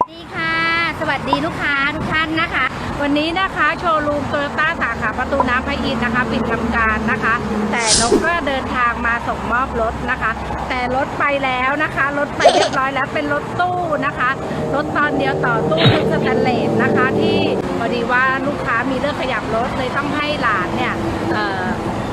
สวัสดีค่ะ สวัสดีลูกค้าทุกท่านนะคะ วันนี้นะคะโชว์รูมโตโยต้าสาขาประตูน้ำพระอินทร์นะคะ ปิดทำการนะคะ แต่นกก็เดินทางมาส่งมอบรถนะคะ แต่รถไปแล้วนะคะ รถไปเรียบร้อยแล้วเป็นรถตู้นะคะ รถตอนเดียวต่อตู้ทึบสแตนเลสนะคะ ที่พอดีว่าลูกค้ามีเรื่องขยับรถเลยต้องให้หลานเนี่ยเอ่อ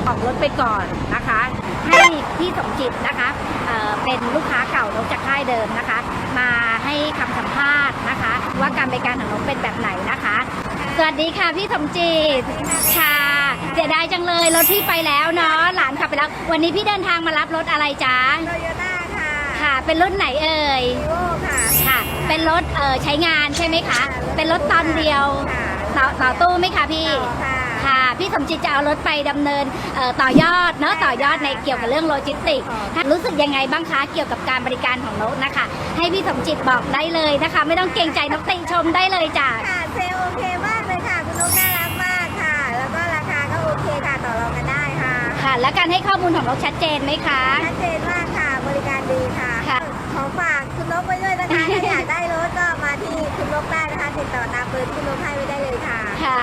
ออกรถไปก่อนนะคะ ให้พี่สมจิตนะคะเอ่อเป็นลูกค้าเก่านกจากค่ายเดิมนะคะ มา ให้คำสัมภาษณ์นะคะ ว่าการบริการของนกเป็นแบบไหนนะคะ สวัสดีค่ะพี่สมจิตค่ะเสียดายจังเลยรถพี่ไปแล้วเนาะหลานขับไปแล้ว วันนี้พี่เดินทางมารับรถอะไรจ๊ะโตโยต้าค่ะค่ะ เป็นรุ่นไหนเอ่ยวีโวค่ะค่ะ เป็นรถเอ่อใช้งานใช่ไหมคะ เป็นรถตอนเดียวค่ะต่อต่อตู้ไหมคะพี่ ต่อค่ะค่ะ พี่สมจิตจะเอารถไปดำเนินเอ่อต่อยอดเนาะต่อยอดในเกี่ยวกับเรื่องโลจิสติกส์รู้สึกยังไงบ้างคะเกี่ยวกับการบริการของนกนะคะ ให้พี่สมจิตบอกได้เลยนะคะ ไม่ต้องเกรงใจนกติชมได้เลยจ้ะค่ะเซลลโอเคมากเลยค่ะคุณนกน่ารักมากค่ะ แล้วก็ราคาก็โอเคค่ะต่อรองกันได้ค่ะค่ะ และการให้ข้อมูลของนกชัดเจนไหมคะชัดเจนมากค่ะบริการดีค่ะค่ะขอฝากคุณนกไว้ด้วยนะคะถ้าอยากได้รถก็มาที่คุณนกได้นะคะติดต่อตามเบอร์ที่คุณนกให้ไว้ได้เลยค่ะค่ะ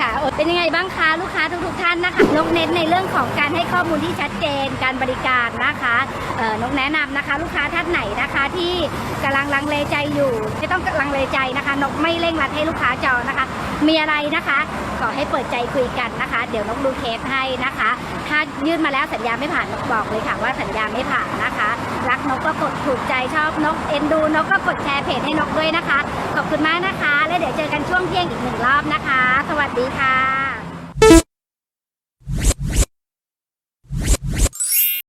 ค่ะโอด เป็นยังไงบ้างคะลูกค้าทุกๆท่านนะคะนกเน้นในเรื่องของการให้ข้อมูลที่ชัดเจนการบริการนะคะนกแนะนำนะคะ ลูกค้าท่านไหนนะคะที่กำลังลังเลใจอยู่ไม่ต้องลังเลใจนะคะนกไม่เร่งรัดให้ลูกค้าจองนะคะ มีอะไรนะคะ ขอให้เปิดใจคุยกันนะคะ เดี๋ยวนกดูเคสให้นะคะ ถ้ายื่นมาแล้วสัญญาไม่ผ่านนกบอกเลยค่ะว่าสัญญาไม่ผ่านนะคะ รักนกก็กดถูกใจชอบนกเอ็นดูนกก็กดแชร์เพจให้นกด้วยนะคะ ขอบคุณมากนะคะ แล้วเดี๋ยวเจอกันช่วงเที่ยงอีกหนึ่งรอบนะคะ สวัสดีค่ะ